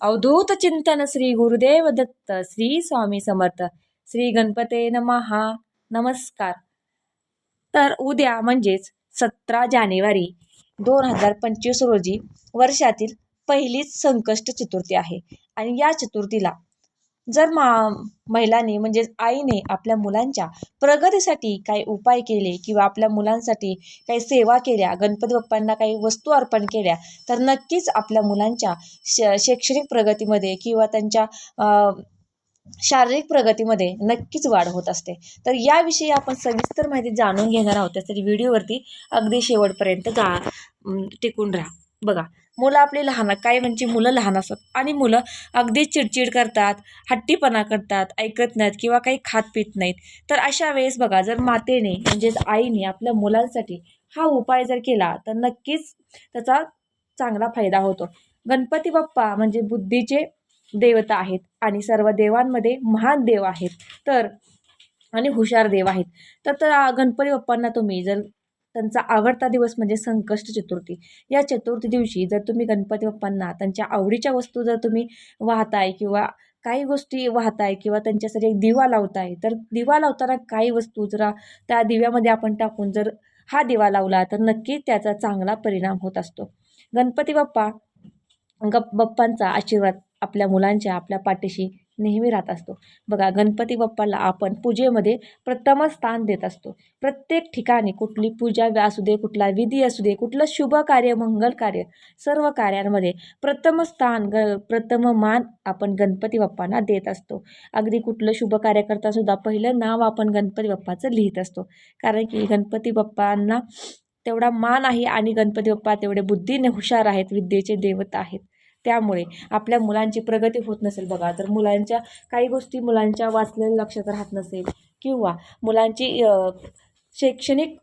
अवधूत चिंतन श्री गुरुदेव दत्त श्री स्वामी समर्थ श्री गणपते नमहा नमस्कार. तर उद्या म्हणजेच सतरा जानेवारी दोन हजार पंचवीस रोजी वर्षातील पहिलीच संकष्ट चतुर्थी आहे आणि या चतुर्थीला जर मा महिलांनी म्हणजेच आईने आपल्या मुलांच्या प्रगतीसाठी काही उपाय केले किंवा आपल्या मुलांसाठी काही सेवा केल्या गणपती बाप्पांना काही वस्तू अर्पण केल्या तर नक्कीच आपल्या मुलांच्या श शैक्षणिक प्रगतीमध्ये किंवा त्यांच्या शारीरिक प्रगतीमध्ये नक्कीच वाढ होत असते. तर याविषयी आपण सविस्तर माहिती जाणून घेणार आहोत. त्यासाठी व्हिडिओवरती अगदी शेवटपर्यंत जा टिकून राहा. बघा मुलं आपली लहान काही म्हणजे मुलं लहान असतात. आणि मुलं अगदी चिडचिड करतात हट्टीपणा करतात ऐकत नाहीत किंवा काही खात पित नाहीत. तर अशा वेळेस बघा जर मातेने म्हणजेच आईने आपल्या मुलांसाठी हा उपाय जर केला तर नक्कीच त्याचा चांगला फायदा होतो. गणपती बाप्पा म्हणजे बुद्धीचे देवता आहेत आणि सर्व देवांमध्ये महान देव आहेत. तर आणि हुशार देव आहेत. तर तर गणपती बाप्पांना तुम्ही जर त्यांचा आवडता दिवस म्हणजे संकष्ट चतुर्थी. या चतुर्थी दिवशी जर तुम्ही गणपती बाप्पांना त्यांच्या आवडीच्या वस्तू जर तुम्ही वाहताय किंवा काही गोष्टी वाहताय किंवा त्यांच्यासाठी एक दिवा लावताय तर दिवा लावताना काही वस्तू जरा त्या दिव्यामध्ये आपण टाकून जर हा दिवा लावला तर नक्की त्याचा चांगला परिणाम होत असतो. गणपती बाप्पा गप बाप्पांचा आशीर्वाद आपल्या मुलांच्या आपल्या पाठीशी नेहमी राहत असतो. बघा गणपती बाप्पाला आपण पूजेमध्ये प्रथम स्थान देत असतो. प्रत्येक ठिकाणी कुठली पूजा असू दे कुठला विधी असू दे कुठलं शुभ कार्य मंगल कार्य सर्व कार्यांमध्ये प्रथम स्थान ग प्रथम मान आपण गणपती बाप्पांना देत असतो. अगदी कुठलं शुभ कार्य करतासुद्धा पहिलं नाव आपण गणपती बाप्पाचं लिहित असतो. कारण की गणपती बाप्पांना तेवढा मान आहे आणि गणपती बाप्पा तेवढे बुद्धीने हुशार आहेत विद्येचे देवता आहेत. त्यामुळे आपल्या मुलांची प्रगती होत नसेल बघा. तर मुलांच्या काही गोष्टी मुलांच्या वाचलेल्या लक्षात राहत नसेल किंवा मुलांची शैक्षणिक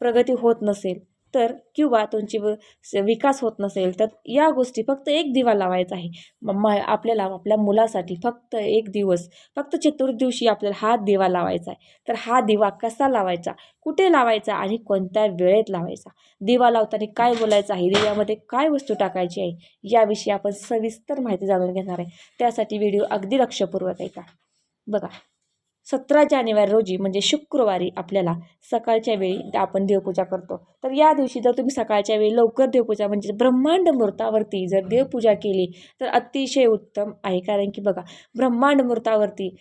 प्रगती होत नसेल तर किंवा तुमची व स- विकास होत नसेल तर या गोष्टी फक्त एक दिवा लावायचा आहे. म आपल्याला आपल्या मुलासाठी फक्त एक दिवस फक्त चतुर्दिवशी आपल्याला हा दिवा लावायचा आहे. तर हा दिवा कसा लावायचा कुठे लावायचा आणि कोणत्या वेळेत लावायचा? दिवा लावताना काय बोलायचं आहे? दिव्यामध्ये काय वस्तू टाकायची आहे? याविषयी आपण सविस्तर माहिती जाणून घेणार आहे. त्यासाठी व्हिडिओ अगदी लक्षपूर्वक ऐका. बघा. सतरा जानेवारी रोजी म्हणजे शुक्रवारी आपल्याला सकाळच्या वेळी आपण देवपूजा करतो. तर या दिवशी जर तुम्ही सकाळच्या वेळी लवकर देवपूजा म्हणजे ब्रह्मांड मुहूर्तावरती जर देवपूजा केली तर अतिशय उत्तम आहे. कारण की बघा ब्रह्मांड मुहूर्तावरती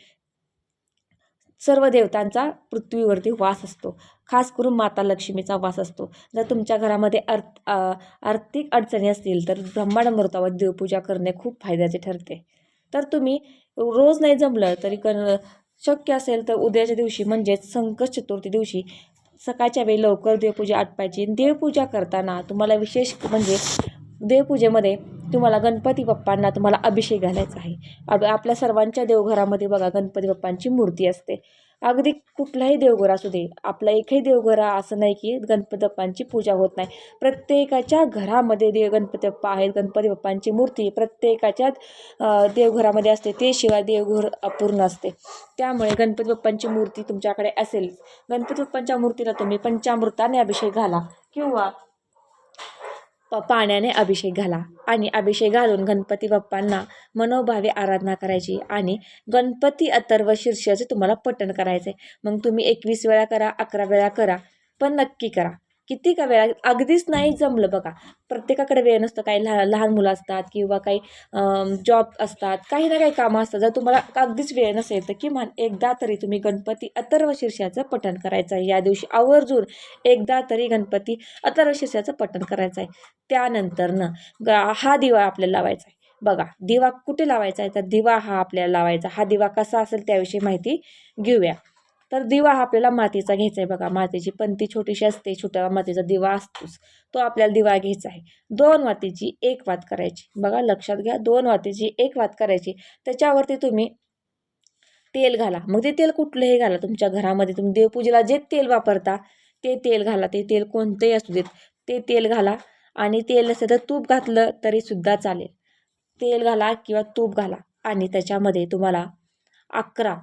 सर्व देवतांचा पृथ्वीवरती वास असतो. खास करून माता लक्ष्मीचा वास असतो. जर तुमच्या घरामध्ये अर्थ आर्थिक अडचणी असतील तर ब्रह्मांड मुहूर्तावर देवपूजा करणे खूप फायद्याचे ठरते. तर तुम्ही रोज नाही जमलं तरी कन शक्य असेल तर उद्याच्या दिवशी म्हणजेच संकट चतुर्थी दिवशी सकाळच्या वेळी लवकर देवपूजा आटपायची. देवपूजा करताना तुम्हाला विशेष म्हणजे देवपूजेमध्ये तुम्हाला गणपती बाप्पांना तुम्हाला अभिषेक घालायचा आहे. आपल्या सर्वांच्या देवघरामध्ये बघा गणपती बाप्पांची मूर्ती असते. अगदी कुठलाही देवघर असू दे आपला एकही देवघर असं नाही की गणपती बाप्पांची पूजा होत नाही. प्रत्येकाच्या घरामध्ये देव गणपती बाप्पा आहेत गणपती बाप्पांची मूर्ती प्रत्येकाच्या देवघरामध्ये असते. ते शिवाय देवघर अपूर्ण असते. त्यामुळे गणपती बाप्पांची मूर्ती तुमच्याकडे असेल गणपती बाप्पांच्या मूर्तीला तुम्ही पंचामृताने अभिषेक घाला किंवा प पाण्याने अभिषेक घाला आणि अभिषेक घालून गणपती बाप्पांना मनोभावे आराधना करायची आणि गणपती अथर्व शीर्षाचे तुम्हाला पठण करायचं आहे मग तुम्ही एकवीस वेळा करा अकरा वेळा करा पण नक्की करा. किती का वेळा अगदीच नाही जमलं बघा. प्रत्येकाकडे वेळ नसतं. काही लहान लहान मुलं असतात किंवा काही जॉब असतात. काही ना काही कामं असतात. जर तुम्हाला अगदीच वेळ नसेल तर किमान एकदा तरी तुम्ही गणपती अथर्व शीर्षाचं पठण करायचं आहे. या दिवशी आवर्जून एकदा तरी गणपती अथर्व शीर्षाचं पठण करायचं आहे. त्यानंतरनं ग हा दिवा आपल्याला लावायचा आहे. बघा दिवा कुठे लावायचा आहे? तर दिवा हा आपल्याला लावायचा. हा दिवा कसा असेल त्याविषयी माहिती घेऊया. तर दिवा हा आपल्याला मातीचा घ्यायचा आहे बघा. मातीची पंती छोटीशी असते छोट्या मातीचा दिवा असतोच. तो आपल्याला दिवा घ्यायचा आहे. दोन वातीची एक वात करायची. बघा लक्षात घ्या दोन वातीची एक वात करायची. त्याच्यावरती तुम्ही तेल घाला. मग ते तेल कुठलंही घाला. तुमच्या घरामध्ये तुम्ही देवपूजेला जे तेल वापरता ते तेल घाला. ते तेल कोणतंही असू देत ते तेल घाला. आणि तेल नसेल तर तूप घातलं तरीसुद्धा चालेल. तेल घाला किंवा तूप घाला. आणि त्याच्यामध्ये तुम्हाला अकरा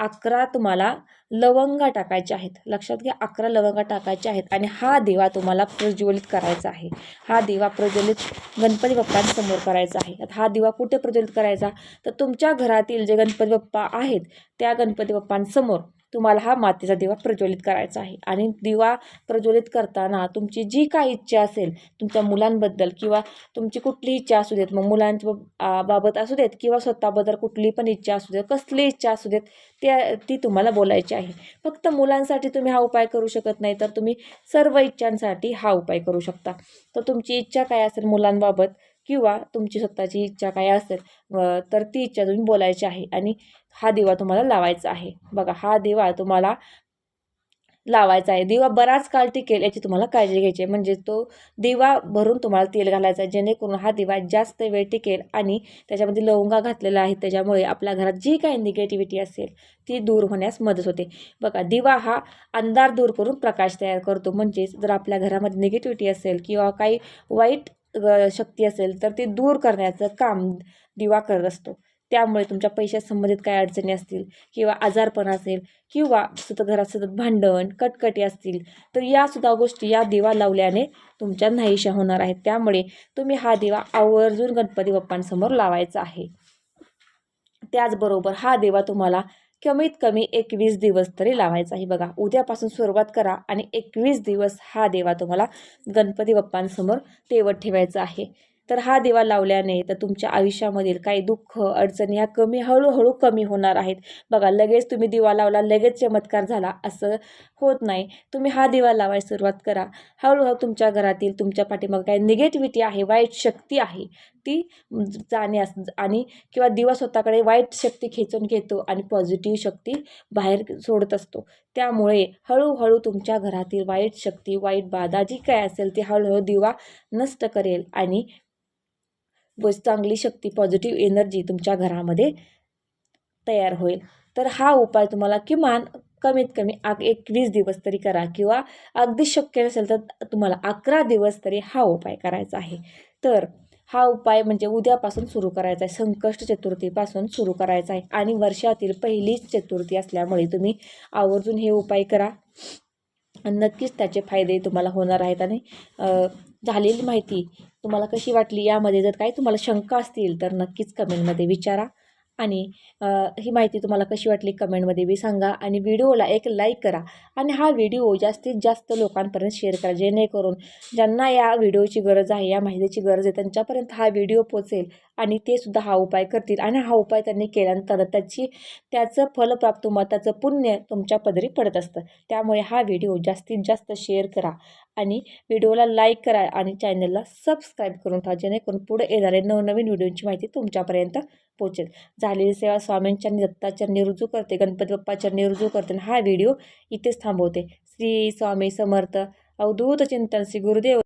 अकरा तुम्हाला लवंगा टाकायच्या आहेत. लक्षात घ्या अकरा लवंगा टाकायच्या आहेत आणि हा दिवा तुम्हाला प्रज्वलित करायचा आहे. हा दिवा प्रज्वलित गणपती बाप्पांसमोर करायचा आहे. आता हा दिवा कुठे प्रज्वलित करायचा? तर तुमच्या घरातील जे गणपती बाप्पा आहेत त्या गणपती बाप्पांसमोर. तुम्हाला हा मातीचा दिवा प्रज्वलित करायचा आहे. आणि दिवा प्रज्वलित करताना तुमची जी काही इच्छा असेल तुमच्या मुलांबद्दल किंवा तुमची कुठली इच्छा असू देत मग मुलांच्या बाबत असू देत किंवा स्वतःबद्दल कुठली पण इच्छा असू देत कसली इच्छा असू देत त्या ती तुम्हाला बोलायची आहे. फक्त मुलांसाठी तुम्ही हा उपाय करू शकत नाही तर तुम्ही सर्व इच्छांसाठी हा उपाय करू शकता. तर तुमची इच्छा काय असेल मुलांबाबत किंवा तुमची स्वतःची इच्छा काय असेल तर ती इच्छा तुम्ही बोलायची आहे आणि हा दिवा तुम्हाला लावायचा आहे. बघा हा दिवा तुम्हाला लावायचा आहे. दिवा बराच काळ टिकेल याची तुम्हाला काळजी घ्यायची आहे. म्हणजे तो दिवा भरून तुम्हाला तेल घालायचा आहे. जेणेकरून हा दिवा जास्त वेळ टिकेल आणि त्याच्यामध्ये लवंगा घातलेला आहे. त्याच्यामुळे आपल्या घरात जी काही निगेटिव्हिटी असेल ती दूर होण्यास मदत होते. बघा दिवा हा अंधार दूर करून प्रकाश तयार करतो. म्हणजेच जर आपल्या घरामध्ये निगेटिव्हिटी असेल किंवा काही वाईट शक्ती असेल तर ती दूर करण्याचं काम दिवा करत असतो. त्यामुळे तुमच्या पैशासंबंधित काय अडचणी असतील किंवा आजारपण असेल किंवा सतत घरात सतत भांडण कटकटी असतील तर यासुद्धा गोष्टी या दिवा लावल्याने तुमच्या नाहीशा होणार आहेत. त्यामुळे तुम्ही हा दिवा आवर्जून गणपती बाप्पांसमोर लावायचा आहे. त्याचबरोबर हा देवा तुम्हाला कमीत कमी एकवीस दिवस तरी लावायचा आहे. बघा उद्यापासून सुरुवात करा आणि एकवीस दिवस हा देवा तुम्हाला गणपती बाप्पांसमोर तेवत ठेवायचा आहे. तर हा दिवा लावल्याने तर तुमच्या आयुष्यामधील काही दुःख अडचणी ह्या कमी हळूहळू कमी होणार आहेत. बघा लगेच तुम्ही दिवा लावला लगेच चमत्कार झाला असं होत नाही. तुम्ही हा दिवा लावायला सुरुवात करा. हळूहळू तुमच्या घरातील तुमच्या पाठीमागं काही निगेटिव्हिटी आहे वाईट शक्ती आहे ती जाण्यास आणि किंवा दिवा स्वतःकडे वाईट शक्ती खेचून घेतो आणि पॉझिटिव्ह शक्ती बाहेर सोडत असतो. त्यामुळे हळूहळू तुमच्या घरातील वाईट शक्ती वाईट बाधा जी काय असेल ती हळूहळू दिवा नष्ट करेल आणि व चांगली शक्ती पॉझिटिव्ह एनर्जी तुमच्या घरामध्ये तयार होईल. तर हा उपाय तुम्हाला किमान कमीत कमी आग एकवीस दिवस तरी करा किंवा अगदी शक्य नसेल तर तुम्हाला अकरा दिवस तरी हा उपाय करायचा आहे. तर हा उपाय म्हणजे उद्यापासून सुरू करायचा आहे. संकष्ट चतुर्थीपासून सुरू करायचा आहे. आणि वर्षातील पहिलीच चतुर्थी असल्यामुळे तुम्ही आवर्जून हे उपाय करा. नक्कीच त्याचे फायदे तुम्हाला होणार आहेत. आणि झालेली माहिती तुम्हाला कशी वाटली यामध्ये जर काही तुम्हाला शंका असतील तर नक्कीच कमेंटमध्ये विचारा. आणि ही माहिती तुम्हाला कशी वाटली कमेंटमध्ये बी सांगा आणि व्हिडिओला एक लाईक करा आणि हा व्हिडिओ जास्तीत जास्त लोकांपर्यंत शेअर करा जेणेकरून ज्यांना या व्हिडिओची गरज आहे या माहितीची गरज आहे त्यांच्यापर्यंत हा व्हिडिओ पोचेल आणि ते सुद्धा हा उपाय करतील आणि हा उपाय त्यांनी केल्यानंतर त्याची त्याचं फलप्राप्त मग त्याचं पुण्य तुमच्या पदरी पडत असतं. त्यामुळे हा व्हिडिओ जास्तीत जास्त शेअर करा आणि व्हिडिओला लाईक करा आणि चॅनलला सबस्क्राईब करून ठेवा जेणेकरून पुढे येणारे नवनवीन व्हिडिओंची माहिती तुमच्यापर्यंत पोहोचेल. झालेली सेवा स्वामींच्या दत्ताचरणी रुजू करते गणपती बाप्पाचरणी रुजू करते आणि हा व्हिडिओ इथेच थांबवते. श्री स्वामी समर्थ. अवधूत चिंतन श्री गुरुदेव.